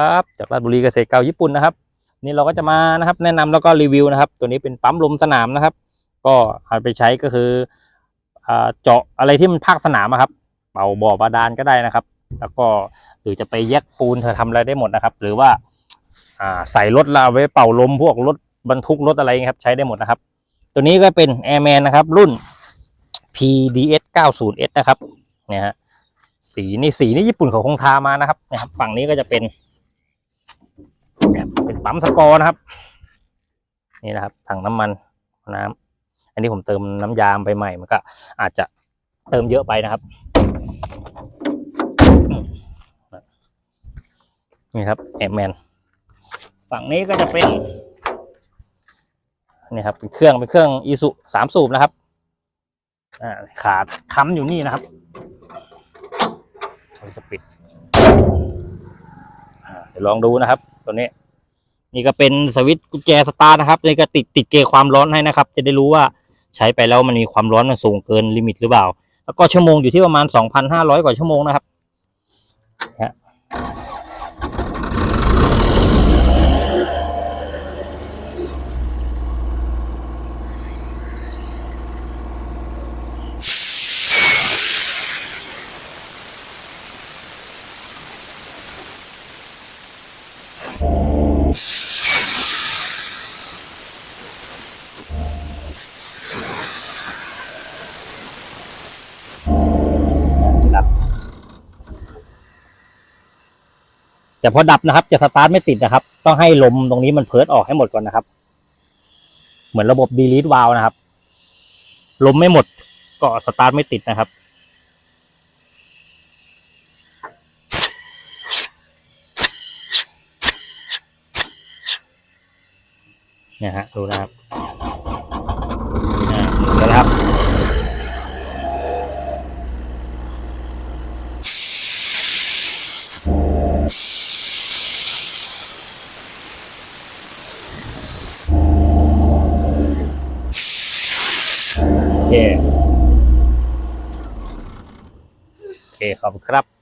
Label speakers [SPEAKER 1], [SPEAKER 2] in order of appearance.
[SPEAKER 1] ครับจากราชบุรีเกษตรเก่าญี่ปุ่นนะครับ นี่เราก็จะมานะครับ แนะนำแล้วก็รีวิวนะครับ ตัวนี้เป็นปั๊มลมสนามนะครับ ก็เอาไปใช้ก็คือเจาะอะไรที่มันภาคสนามอะครับ เป่าบ่อบาดาลก็ได้นะครับ แล้วก็หรือจะไปแยกปูนเธอทำอะไรได้หมดนะครับ หรือว่าใส่รถลาไว้เป่าลมพวกรถบรรทุกรถอะไรครับใช้ได้หมดนะครับ ตัวนี้ก็เป็น Airman นะครับ รุ่น PDS 90S นะครับเนี่ยฮะสีนี่สีนี่ญี่ปุ่นเขาคงทามานะครับนะครับ ฝั่งนี้ก็จะเป็น เป็นปั๊มสกอร์นะครับ นี่นะครับ ถังน้ำมันน้ำอันนี้ผมเติมน้ำยามไปใหม่มันก็ อาจจะเติมเยอะไปนะครับนี่ครับแอมแมนฝั่งนี้ก็จะเป็นนี่ครับเป็นเครื่องเป็นเครื่องอีสุสามสูบนะครับอ่าขาดค้ำอยู่นี่นะครับจะปิด ลองดูนะครับ ตัวนี้ นี่ก็เป็นสวิตช์กุญแจสตาร์นะครับนี่ก็ติดติดเกจความร้อนให้นะครับ จะได้รู้ว่าใช้ไปแล้วมันมีความร้อนมันสูงเกินลิมิตหรือเปล่า แล้วก็ชั่วโมงอยู่ที่ประมาณ 2,500 กว่าชั่วโมงนะครับ แต่พอดับนะครับ จะสตาร์ทไม่ติดนะครับ ต้องให้ลมตรงนี้มันเพิร์ดออกให้หมดก่อนนะครับ เหมือนระบบดีลีทวาลนะครับ ลมไม่หมดก็สตาร์ทไม่ติดนะครับ เนี่ยฮะดูนะครับดี๋ยวนะครับโอเคขอบคุณครับ